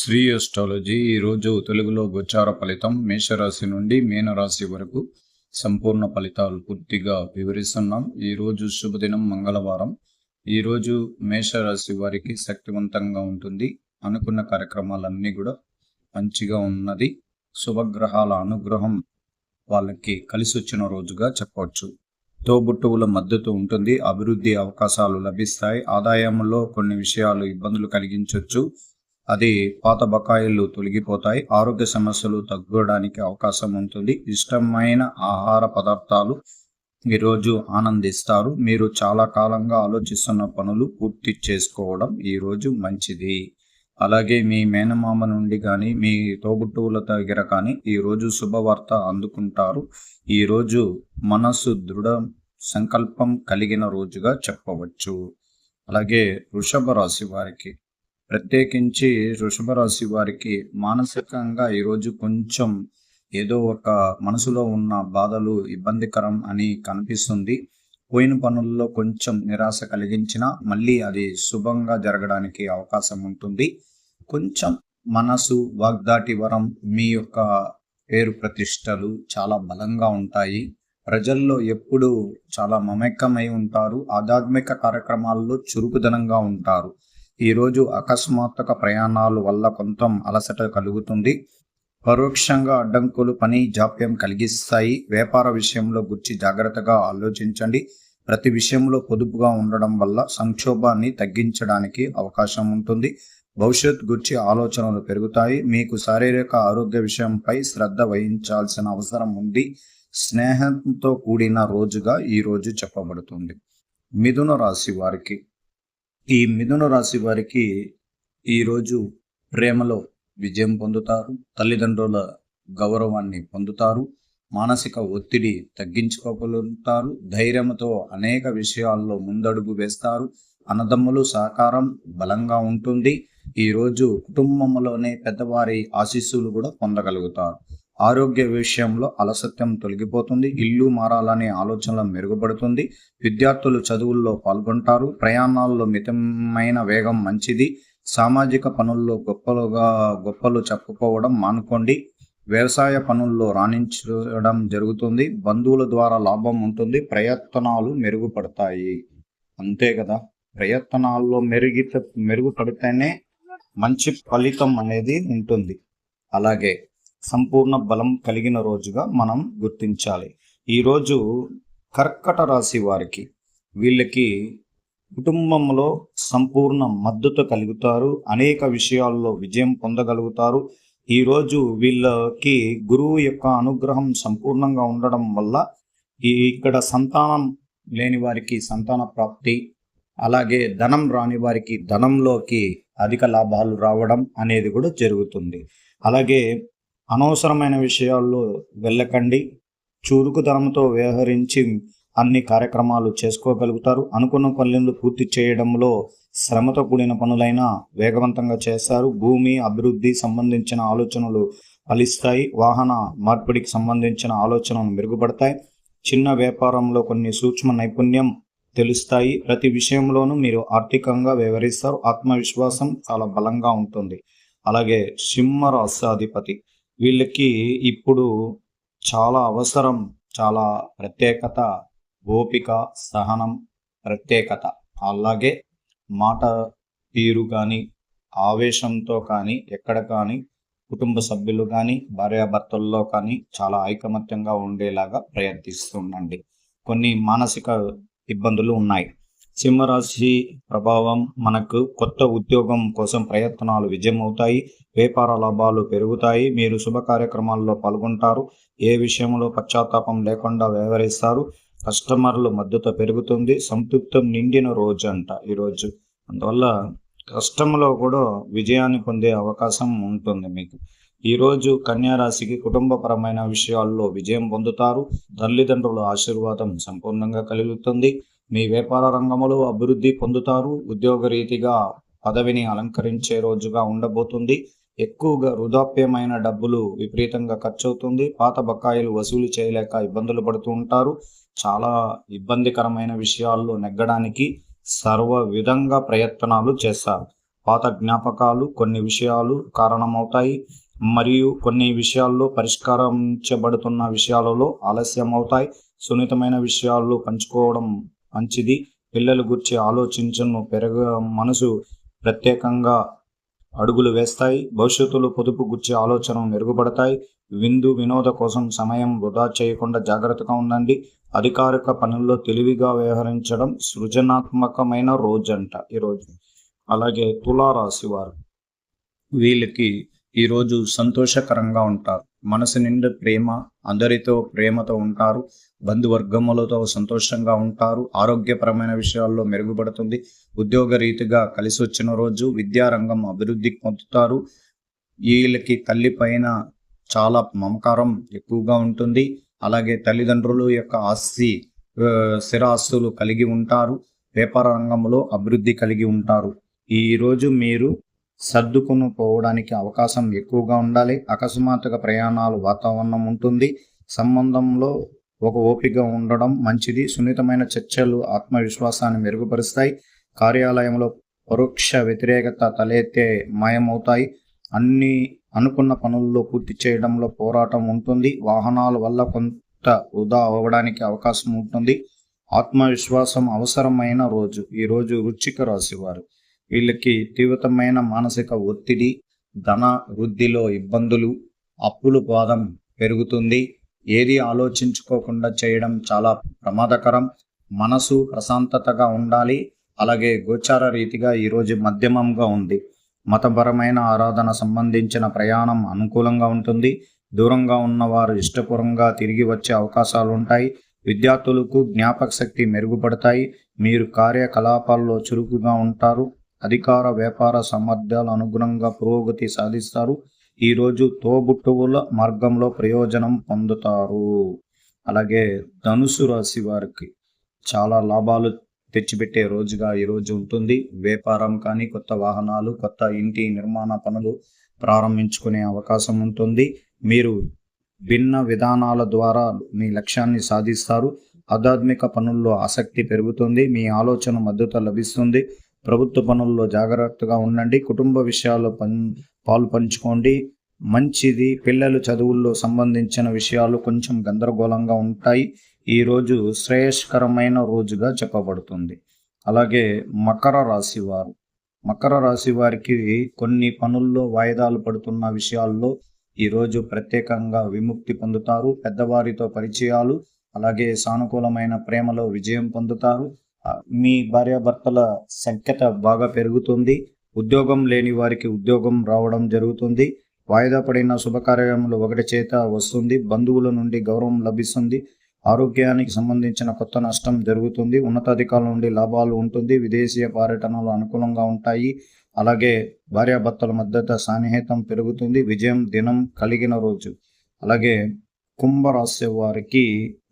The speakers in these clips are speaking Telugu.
శ్రీ అస్ట్రాలజీ ఈరోజు తెలుగులో గోచార ఫలితం? మేషరాశి నుండి మీనరాశి వరకు సంపూర్ణ ఫలితాలు పూర్తిగా వివరిస్తున్నాం. ఈరోజు శుభదినం మంగళవారం. ఈరోజు మేషరాశి వారికి శక్తివంతంగా ఉంటుంది. అనుకున్న కార్యక్రమాలన్నీ కూడా మంచిగా ఉన్నది. శుభగ్రహాల అనుగ్రహం వాళ్ళకి కలిసి వచ్చిన రోజుగా చెప్పవచ్చు. తోబుట్టువుల మద్దతు ఉంటుంది. అభివృద్ధి అవకాశాలు లభిస్తాయి. ఆదాయంలో కొన్ని విషయాలు ఇబ్బందులు కలిగించవచ్చు అది పాత బకాయిలు తొలగిపోతాయి ఆరోగ్య సమస్యలు తగ్గడానికి అవకాశం ఉంటుంది. ఇష్టమైన ఆహార పదార్థాలు ఈరోజు ఆనందిస్తారు. మీరు చాలా కాలంగా ఆలోచిస్తున్న పనులు పూర్తి చేసుకోవడం ఈరోజు మంచిది. అలాగే మీ మేనమామ నుండి కానీ మీ తోబుట్టువుల దగ్గర కానీ ఈరోజు శుభవార్త అందుకుంటారు. ఈరోజు మనసు దృఢ సంకల్పం కలిగిన రోజుగా చెప్పవచ్చు. అలాగే వృషభ రాశి వారికి ప్రత్యేకించి వృషభ రాశి వారికి మానసికంగా ఈరోజు కొంచెం ఏదో ఒక మనసులో ఉన్న బాధలు ఇబ్బందికరం అని కనిపిస్తుంది. పోయిన పనుల్లో కొంచెం నిరాశ కలిగించినా మళ్ళీ అది శుభంగా జరగడానికి అవకాశం ఉంటుంది. కొంచెం మనసు వాగ్దాటి వరం మీ యొక్క పేరు ప్రతిష్టలు చాలా బలంగా ఉంటాయి. ప్రజల్లో ఎప్పుడు చాలా మమేకమై ఉంటారు. ఆధ్యాత్మిక కార్యక్రమాల్లో చురుకుదనంగా ఉంటారు. ఈరోజు అకస్మాత్తుక ప్రయాణాల వల్ల కొంత అలసట కలుగుతుంది. పరోక్షంగా అడ్డంకులు పని జాప్యం కలిగిస్తాయి. వ్యాపార విషయంలో గుర్చి జాగ్రత్తగా ఆలోచించండి. ప్రతి విషయంలో పొదుపుగా ఉండడం వల్ల సంక్షోభాన్ని తగ్గించడానికి అవకాశం ఉంటుంది. భవిష్యత్ గురించి ఆలోచనలు పెరుగుతాయి. మీకు శారీరక ఆరోగ్య విషయంపై శ్రద్ధ వహించాల్సిన అవసరం ఉంది. స్నేహంతో కూడిన రోజుగా ఈ రోజు చెప్పబడుతుంది. మిథున రాశి వారికి ఈ మిథున రాశి వారికి ఈరోజు ప్రేమలో విజయం పొందుతారు తల్లిదండ్రుల గౌరవాన్ని పొందుతారు మానసిక ఒత్తిడి తగ్గించుకోగలుగుతారు ధైర్యంతో అనేక విషయాల్లో ముందడుగు వేస్తారు అన్నదమ్ములు సహకారం బలంగా ఉంటుంది. ఈరోజు కుటుంబంలోనే పెద్దవారి ఆశీస్సులు కూడా పొందగలుగుతారు. ఆరోగ్య విషయంలో అలసత్యం తొలగిపోతుంది ఇల్లు మారాలనే ఆలోచనలు మెరుగుపడుతుంది విద్యార్థులు చదువుల్లో పాల్గొంటారు ప్రయాణాల్లో మితమైన వేగం మంచిది సామాజిక పనుల్లో గొప్పలుగా గొప్పలు చెప్పుకోవడం మానుకోండి వ్యవసాయ పనుల్లో రాణించడం జరుగుతుంది బంధువుల ద్వారా లాభం ఉంటుంది ప్రయత్నాలు మెరుగుపడతాయి. అంతే కదా? ప్రయత్నాల్లో మెరుగు మెరుగుపడితేనే మంచి ఫలితం అనేది ఉంటుంది. అలాగే సంపూర్ణ బలం కలిగిన రోజుగా మనం గుర్తించాలి. ఈరోజు కర్కట రాశి వారికి వీళ్ళకి కుటుంబంలో సంపూర్ణ మద్దతు కలుగుతారు అనేక విషయాల్లో విజయం పొందగలుగుతారు. ఈరోజు వీళ్ళకి గురువు యొక్క అనుగ్రహం సంపూర్ణంగా ఉండడం వల్ల ఈ ఇక్కడ సంతానం లేని వారికి సంతాన ప్రాప్తి అలాగే ధనం రాని వారికి ధనంలోకి అధిక లాభాలు రావడం అనేది కూడా జరుగుతుంది. అలాగే అనవసరమైన విషయాల్లో వెళ్ళకండి. చురుకుదనంతో వ్యవహరించి అన్ని కార్యక్రమాలు చేసుకోగలుగుతారు. అనుకున్న పనులను పూర్తి చేయడంలో శ్రమతో కూడిన పనులైనా వేగవంతంగా చేస్తారు. భూమి అభివృద్ధి సంబంధించిన ఆలోచనలు ఫలిస్తాయి. వాహన మార్పిడికి సంబంధించిన ఆలోచనలు మెరుగుపడతాయి. చిన్న వ్యాపారంలో కొన్ని సూక్ష్మ నైపుణ్యం తెలుస్తాయి. ప్రతి విషయంలోనూ మీరు ఆర్థికంగా వ్యవహరిస్తారు. ఆత్మవిశ్వాసం చాలా బలంగా ఉంటుంది. అలాగే సింహ రాష్ట్రాధిపతి వీళ్ళకి ఇప్పుడు చాలా అవసరం చాలా ప్రత్యేకత ఓపిక సహనం ప్రత్యేకత. అలాగే మాట తీరు కానీ ఆవేశంతో కానీ ఎక్కడ కానీ కుటుంబ సభ్యులు కానీ భార్యాభర్తల్లో కానీ చాలా ఐకమత్యంగా ఉండేలాగా ప్రయత్నిస్తుండండి కొన్ని మానసిక ఇబ్బందులు ఉన్నాయి. సింహరాశి ప్రభావం మనకు కొత్త ఉద్యోగం కోసం ప్రయత్నాలు విజయమవుతాయి. వ్యాపార లాభాలు పెరుగుతాయి. మీరు శుభ కార్యక్రమాల్లో పాల్గొంటారు. ఏ విషయంలో పశ్చాత్తాపం లేకుండా వ్యవహరిస్తారు. కస్టమర్లు మద్దతు పెరుగుతుంది. సంతృప్తం నిండిన రోజు అంట ఈరోజు. అందువల్ల కష్టంలో కూడా విజయాన్ని పొందే అవకాశం ఉంటుంది మీకు. ఈరోజు కన్యారాశికి కుటుంబపరమైన విషయాల్లో విజయం పొందుతారు. తల్లిదండ్రుల ఆశీర్వాదం సంపూర్ణంగా కలుగుతుంది. మీ వ్యాపార రంగంలో అభివృద్ధి పొందుతారు. ఉద్యోగ రీతిగా పదవిని అలంకరించే రోజుగా ఉండబోతుంది. ఎక్కువగా వృధాప్యమైన డబ్బులు విపరీతంగా ఖర్చు అవుతుంది పాత బకాయిలు వసూలు చేయలేక ఇబ్బందులు పడుతూ ఉంటారు. చాలా ఇబ్బందికరమైన విషయాల్లో నెగ్గడానికి సర్వ విధంగా ప్రయత్నాలు చేస్తారు. పాత జ్ఞాపకాలు కొన్ని విషయాలు కారణమవుతాయి. మరియు కొన్ని విషయాల్లో పరిష్కరించబడుతున్న విషయాలలో ఆలస్యం అవుతాయి సున్నితమైన విషయాలు పంచుకోవడం మంచిది. పిల్లల గురించి ఆలోచించను. పెరగ మనసు ప్రత్యేకంగా అడుగులు వేస్తాయి. భవిష్యత్తులో పొదుపు గుర్చి ఆలోచన మెరుగుపడతాయి. విందు వినోద కోసం సమయం వృధా చేయకుండా జాగ్రత్తగా ఉండండి. అధికారిక పనుల్లో తెలివిగా వ్యవహరించడం సృజనాత్మకమైన రోజంట ఈరోజు అలాగే తులారాశి వారు. వీళ్ళకి ఈరోజు సంతోషకరంగా ఉంటారు. మనసు నిండు ప్రేమ అందరితో ప్రేమతో ఉంటారు. బంధువర్గములతో సంతోషంగా ఉంటారు. ఆరోగ్యపరమైన విషయాల్లో మెరుగుపడుతుంది. ఉద్యోగ రీతిగా కలిసి వచ్చిన రోజు విద్యారంగం అభివృద్ధి పొందుతారు. వీళ్ళకి తల్లి పైన చాలా మమకారం ఎక్కువగా ఉంటుంది. అలాగే తల్లిదండ్రులు యొక్క ఆస్తి స్థిరాస్తులు కలిగి ఉంటారు. వ్యాపార రంగంలో అభివృద్ధి కలిగి ఉంటారు. ఈరోజు మీరు సర్దుకుని పోవడానికి అవకాశం ఎక్కువగా ఉండాలి. అకస్మాత్తుగా ప్రయాణాలు వాతావరణం ఉంటుంది. సంబంధంలో ఒక ఓపిక ఉండడం మంచిది. సున్నితమైన చర్చలు ఆత్మవిశ్వాసాన్ని మెరుగుపరుస్తాయి. కార్యాలయంలో పరోక్ష వ్యతిరేకత తలెత్తే మాయమవుతాయి. అన్ని అనుకున్న పనుల్లో పూర్తి చేయడంలో పోరాటం ఉంటుంది. వాహనాల వల్ల కొంత వృధా అవ్వడానికి అవకాశం ఉంటుంది. ఆత్మవిశ్వాసం అవసరమైన రోజు. ఈ రోజు వృచ్చిక రాశి వీళ్ళకి తీవ్రమైన మానసిక ఒత్తిడి ధన వృద్ధిలో ఇబ్బందులు అప్పుల బాధం పెరుగుతుంది. ఏది ఆలోచించుకోకుండా చేయడం చాలా ప్రమాదకరం. మనసు ప్రశాంతతగా ఉండాలి. అలాగే గోచార రీతిగా ఈరోజు మధ్యమంగా ఉంది. మతపరమైన ఆరాధన సంబంధించిన ప్రయాణం అనుకూలంగా ఉంటుంది. దూరంగా ఉన్నవారు ఇష్టపూర్వంగా తిరిగి వచ్చే అవకాశాలు ఉంటాయి. విద్యార్థులకు జ్ఞాపక శక్తి మెరుగుపడతాయి. మీరు కార్యకలాపాల్లో చురుకుగా ఉంటారు. అధికార వ్యాపార సామర్థ్యాల అనుగుణంగా పురోగతి సాధిస్తారు. ఈరోజు తోబుట్టువుల మార్గంలో ప్రయోజనం పొందుతారు. అలాగే ధనుసు రాశి వారికి చాలా లాభాలు తెచ్చిపెట్టే రోజుగా ఈరోజు ఉంటుంది. వ్యాపారం కానీ కొత్త వాహనాలు కొత్త ఇంటి నిర్మాణ పనులు ప్రారంభించుకునే అవకాశం ఉంటుంది. మీరు భిన్న విధానాల ద్వారా మీ లక్ష్యాన్ని సాధిస్తారు. ఆధ్యాత్మిక పనుల్లో ఆసక్తి పెరుగుతుంది. మీ ఆలోచన మద్దతు లభిస్తుంది. ప్రభుత్వ పనుల్లో జాగ్రత్తగా ఉండండి. కుటుంబ విషయాల్లో పం పాలు పంచుకోండి. మంచిది. పిల్లలు చదువుల్లో సంబంధించిన విషయాలు కొంచెం గందరగోళంగా ఉంటాయి. ఈరోజు శ్రేయస్కరమైన రోజుగా చెప్పబడుతుంది. అలాగే మకర రాశి వారు. మకర రాశి వారికి కొన్ని పనుల్లో వాయిదాలు పడుతున్న విషయాల్లో ఈరోజు ప్రత్యేకంగా విముక్తి పొందుతారు. పెద్దవారితో పరిచయాలు అలాగే సానుకూలమైన ప్రేమలో విజయం పొందుతారు. మీ భార్యాభర్తల సంఖ్యత బాగా పెరుగుతుంది. ఉద్యోగం లేని వారికి ఉద్యోగం రావడం జరుగుతుంది. వాయిదా పడిన శుభకార్యములు ఒకటి చేత వస్తుంది. బంధువుల నుండి గౌరవం లభిస్తుంది. ఆరోగ్యానికి సంబంధించిన కొత్త నష్టం జరుగుతుంది. ఉన్నతాధికారుల నుండి లాభాలు ఉంటుంది. విదేశీయ పర్యటనలు అనుకూలంగా ఉంటాయి. అలాగే భార్యాభర్తల మద్దతు సాన్నిహితం పెరుగుతుంది. విజయం దినం కలిగిన రోజు. అలాగే కుంభరాశి వారికి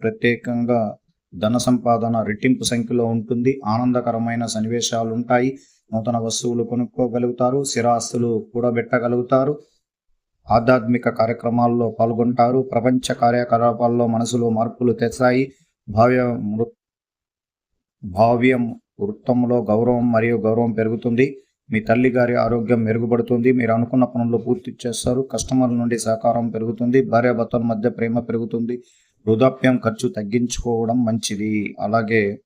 ప్రత్యేకంగా ధన సంపాదన రెట్టింపు సంఖ్యలో ఉంటుంది. ఆనందకరమైన సన్నివేశాలు ఉంటాయి నూతన వస్తువులు కొనుక్కోగలుగుతారు. స్థిరాస్తులు కూడబెట్టగలుగుతారు ఆధ్యాత్మిక కార్యక్రమాల్లో పాల్గొంటారు. ప్రపంచ కార్యకలాపాల్లో మనసులో మార్పులు తెస్తాయి. భావ్య మృ- భావ్యం వృత్తంలో గౌరవం మరియు గౌరవం పెరుగుతుంది. మీ తల్లి గారి ఆరోగ్యం మెరుగుపడుతుంది. మీరు అనుకున్న పనులు పూర్తి చేస్తారు. కస్టమర్ల నుండి సహకారం పెరుగుతుంది. భార్యాభర్తల మధ్య ప్రేమ పెరుగుతుంది. వృధాప్యం ఖర్చు తగ్గించుకోవడం మంచిది. అలాగే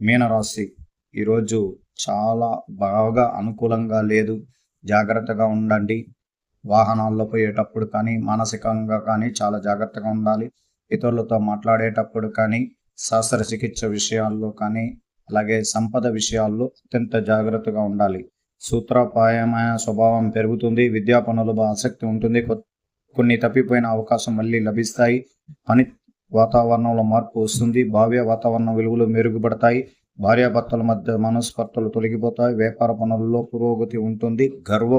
మీనరాశి ఈరోజు చాలా బాగా అనుకూలంగా లేదు. జాగ్రత్తగా ఉండండి. వాహనాల్లో పోయేటప్పుడు కానీ మానసికంగా కానీ చాలా జాగ్రత్తగా ఉండాలి. ఇతరులతో మాట్లాడేటప్పుడు కానీ శస్త్రచికిత్స విషయాల్లో కానీ అలాగే సంపద విషయాల్లో అత్యంత జాగ్రత్తగా ఉండాలి. సూత్రపాయమైన స్వభావం పెరుగుతుంది. విద్యా పనులలో ఆసక్తి ఉంటుంది. కొత్త కొన్ని తప్పిపోయిన అవకాశం మళ్ళీ లభిస్తాయి. పని వాతావరణంలో మార్పు వస్తుంది. భావ్య వాతావరణం విలువలు మెరుగుపడతాయి. భార్యాభర్తల మధ్య మనస్పర్ధలు తొలగిపోతాయి. వ్యాపార పనుల్లో పురోగతి ఉంటుంది. గర్వ